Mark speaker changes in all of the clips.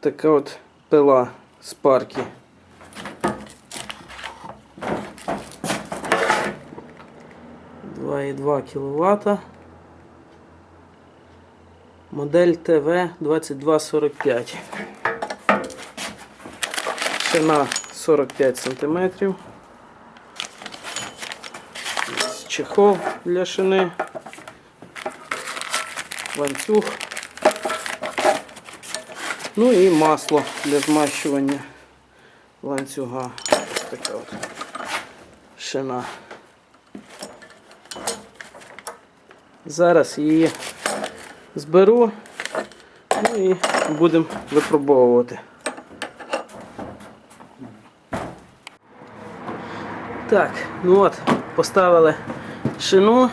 Speaker 1: така от пила з парки. Два і два кВт. Модель ТВ 2245. Шина 45 см. Чехол для шини. Ланцюг. Ну і масло для змащування ланцюга. Ось така от шина. Зараз її зберу ну і будемо випробовувати. Так, ну от, поставили шину,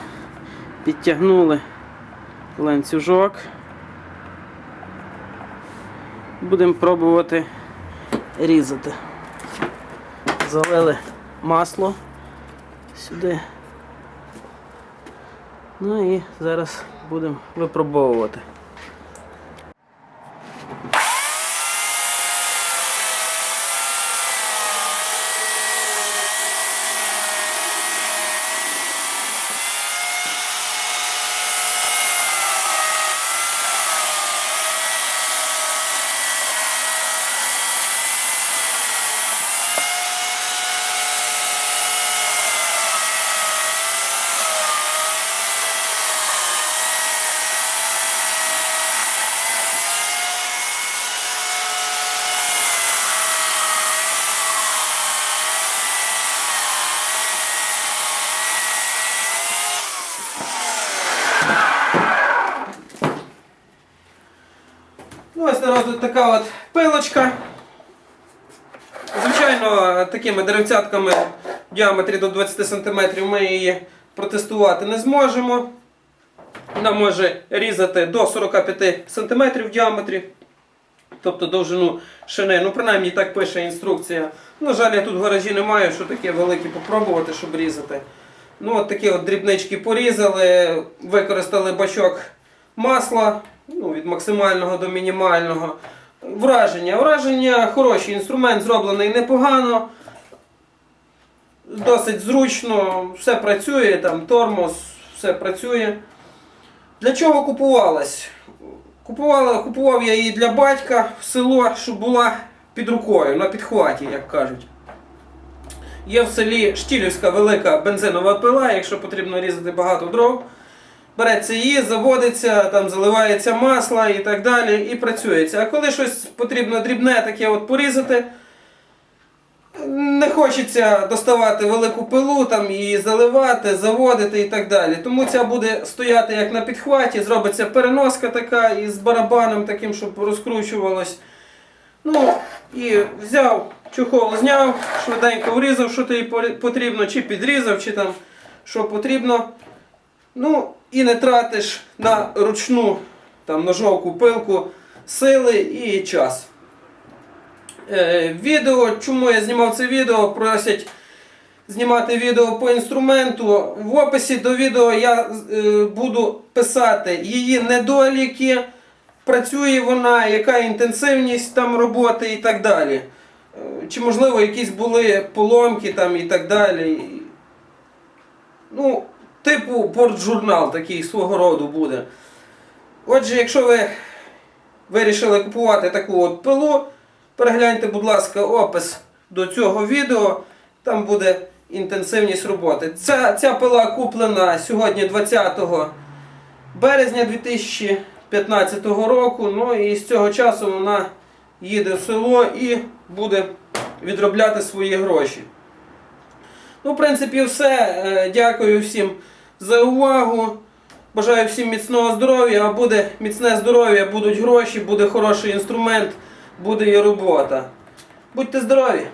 Speaker 1: підтягнули ланцюжок. Будемо пробувати різати. Залили масло сюди. Ну і зараз будемо випробовувати. Ну, ось народ тут така от пилочка. Звичайно, такими деревцятками в діаметрі до 20 см ми її протестувати не зможемо. Вона може різати до 45 см в діаметрі. Тобто довжину шини. Ну, принаймні так пише інструкція. На жаль, я тут в гаражі не маю, що таке велике попробувати, щоб різати. Ну, от такі от дрібнички порізали, використали бачок масла ну, від максимального до мінімального. Враження. Враження хороші. Інструмент зроблений непогано. Досить зручно, все працює, там тормоз, все працює. Для чого купувалась? Купувала, купував я її для батька в село, щоб була під рукою, на підхваті, як кажуть. Є в селі Штілівська велика бензинова пила, якщо потрібно різати багато дров. Береться її, заводиться, там заливається масло і так далі, і працюється. А коли щось потрібно дрібне таке от порізати, не хочеться доставати велику пилу, там її заливати, заводити і так далі. Тому ця буде стояти як на підхваті, зробиться переноска така із барабаном таким, щоб розкручувалось. Ну, і взяв, чухол зняв, швиденько врізав, що тобі потрібно, чи підрізав, чи там що потрібно. Ну, і не тратиш на ручну там, ножовку пилку сили і час. Е, відео, чому я знімав це відео, просять знімати відео по інструменту. В описі до відео я е, буду писати її недоліки, працює вона, яка інтенсивність там роботи і так далі. Е, Чи можливо якісь були поломки там і так далі. Ну, типу портжурнал такий свого роду буде. Отже, якщо ви вирішили купувати таку от пилу, перегляньте, будь ласка, опис до цього відео. Там буде інтенсивність роботи. Ця, ця пила куплена сьогодні 20 березня 2015 року. Ну і з цього часу вона їде в село і буде відробляти свої гроші. Ну, в принципі, все. Е, Дякую всім за увагу. Бажаю всім міцного здоров'я, а буде міцне здоров'я, будуть гроші, буде хороший інструмент, буде і робота. Будьте здорові!